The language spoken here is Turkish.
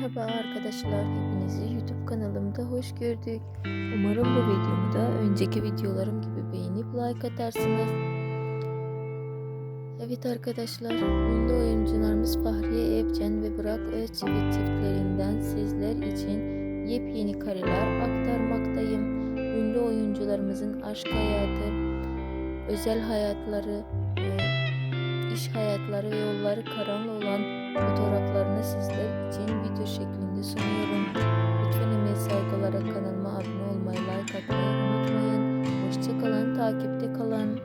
Merhaba arkadaşlar, hepinizi YouTube kanalımda hoş gördük. Umarım bu videomu da önceki videolarım gibi beğenip like atarsınız. Evet arkadaşlar, ünlü oyuncularımız Fahriye Evcen ve Burak Özçivit çiftlerinden sizler için yepyeni kareler aktarmaktayım. Ünlü oyuncularımızın aşk hayatı, özel hayatları, e, iş hayatları ve yolları karanlı olan şeklinde sunuyorum. Lütfen emeği saygılara kanalıma abone olmayı, like atmayı unutmayın. Hoşçakalın, takipte kalın.